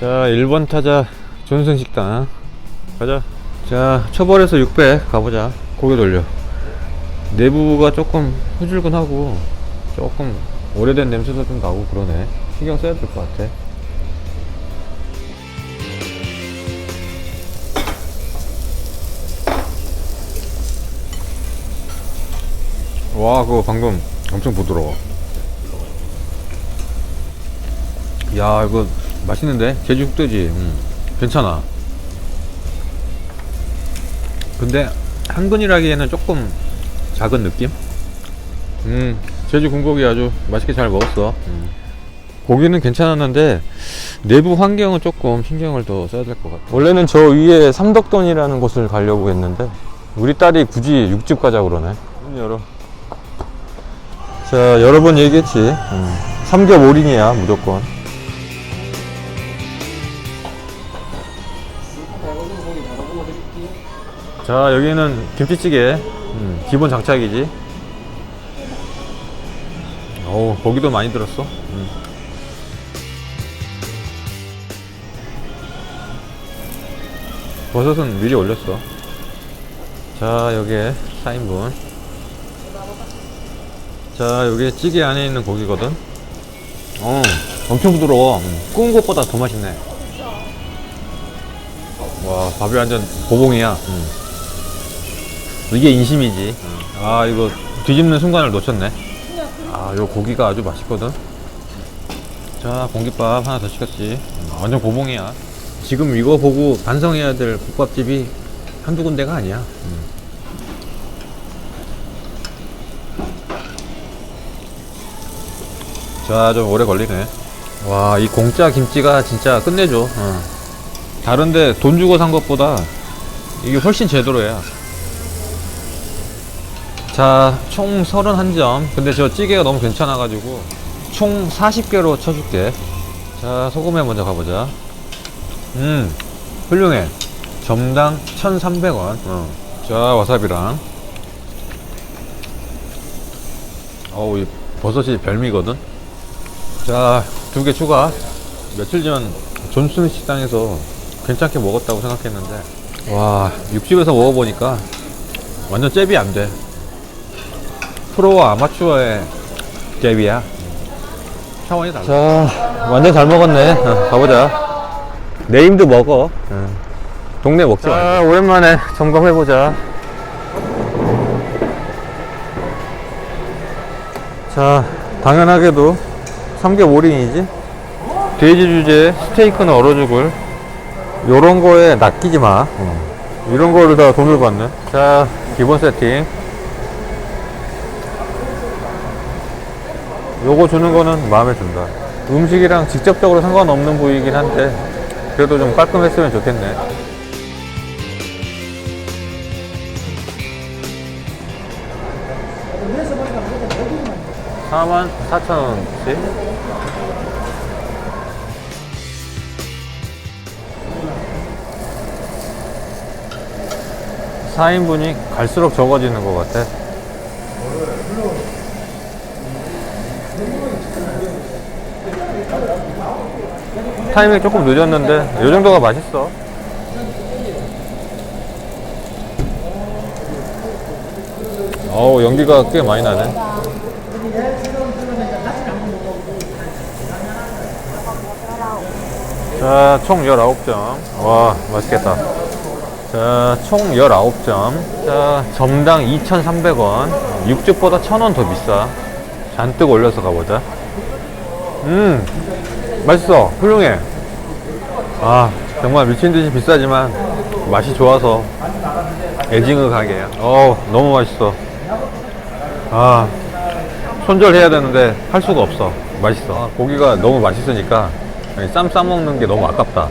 자 1번 타자 존승식당. 가자. 자 초벌에서 600 가보자. 고개 돌려. 내부가 조금 후줄근하고 조금 오래된 냄새도 좀 나고 그러네. 신경 써야 될 것 같아. 와 그거 방금 엄청 부드러워. 야 이거 맛있는데? 제주 흑돼지. 음, 괜찮아. 근데 한근이라기에는 조금 작은 느낌? 음 제주 군고기 아주 맛있게 잘 먹었어. 음. 고기는 괜찮았는데 내부 환경은 조금 신경을 더 써야 될 것 같아. 원래는 저 위에 삼덕동이라는 곳을 가려고 했는데 우리 딸이 굳이 육즙 가자 그러네. 문 열어. 자 여러 번 얘기했지. 음. 삼겹 올인이야 무조건 자 여기는 김치찌개. 음, 기본 장착이지. 어우 고기도 많이 들었어. 음. 버섯은 미리 올렸어. 자 여기에 4인분. 자 여기 찌개 안에 있는 고기거든. 어 엄청 부드러워. 음, 구운 것보다 더 맛있네 와 밥이 완전 고봉이야 음. 이게 인심이지 아 이거 뒤집는 순간을 놓쳤네 아 요 고기가 아주 맛있거든 자 공깃밥 하나 더 시켰지 음, 완전 고봉이야 지금 이거 보고 반성해야 될 국밥집이 한두 군데가 아니야 음. 자, 좀 오래 걸리네. 와, 이 공짜 김치가 진짜 끝내줘. 어. 다른데 돈 주고 산 것보다 이게 훨씬 제대로야. 자, 총 31점. 근데 저 찌개가 너무 괜찮아가지고 총 40개로 쳐줄게. 자, 소금에 먼저 가보자. 음, 훌륭해. 점당 1,300원. 어. 자, 와사비랑. 어우, 이 버섯이 별미거든. 자, 두 개 추가. 며칠 전 존슨 식당에서 괜찮게 먹었다고 생각했는데, 와, 육집에서 먹어보니까 완전 잽이 안 돼. 프로와 아마추어의 잽이야. 차원이 달라. 자, 완전 잘 먹었네. 어, 가보자. 네임도 먹어. 동네 먹지 말자, 오랜만에 점검해보자. 자, 당연하게도 삼겹 올인이지. 돼지 주제 스테이크는 얼어 죽을. 요런 거에 낚이지 마. 이런 거를 다 돈을 받네. 자, 기본 세팅. 요거 주는 거는 마음에 든다. 음식이랑 직접적으로 상관없는 부위이긴 한데, 그래도 좀 깔끔했으면 좋겠네. 4만 4천 원씩. 4인분이 갈수록 적어지는 것 같아. 타이밍이 조금 늦었는데, 이 정도가 맛있어. 어우, 연기가 꽤 많이 나네. 자, 총 19점. 와, 맛있겠다. 자, 총 19점. 자, 점당 2,300원. 육즙보다 1,000원 더 비싸. 잔뜩 올려서 가보자. 음, 맛있어. 훌륭해. 아, 정말 미친 듯이 비싸지만 맛이 좋아서 애징어 가게야. 어우, 너무 맛있어. 아, 손절해야 되는데 할 수가 없어. 맛있어. 아, 고기가 너무 맛있으니까 쌈 싸먹는 게 너무 아깝다.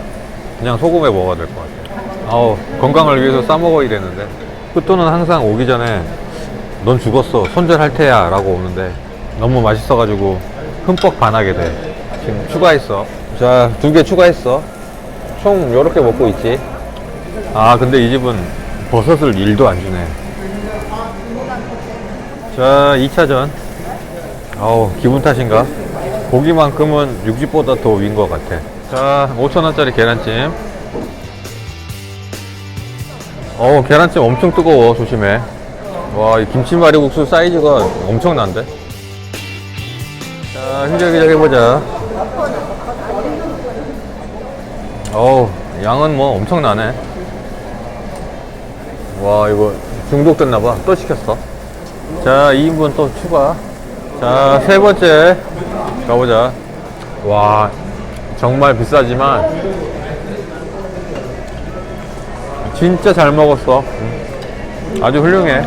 그냥 소금에 먹어야 될 것 같아. 아우, 건강을 위해서 싸먹어야 되는데. 끝도는 항상 오기 전에 넌 죽었어. 손절할 테야. 라고 오는데 너무 맛있어가지고 흠뻑 반하게 돼. 지금 추가했어. 자, 두 개 추가했어. 총 요렇게 먹고 있지. 아, 근데 이 집은 버섯을 일도 안 주네. 자, 2차전. 아우, 기분 탓인가? 고기만큼은 육즙보다 더 위인 것 같아. 자, 5천원짜리 계란찜. 어 계란찜 엄청 뜨거워. 조심해. 와, 이 김치말이국수 사이즈가 엄청난데? 자, 휘적휘적 해보자. 어우, 양은 뭐 엄청나네. 와, 이거 중독됐나봐. 또 시켰어. 자, 2인분 또 추가. 자, 세 번째. 가보자. 와, 정말 비싸지만, 진짜 잘 먹었어. 음. 아주 훌륭해.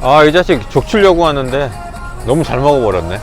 아, 이 자식 족치려고 하는데, 너무 잘 먹어버렸네.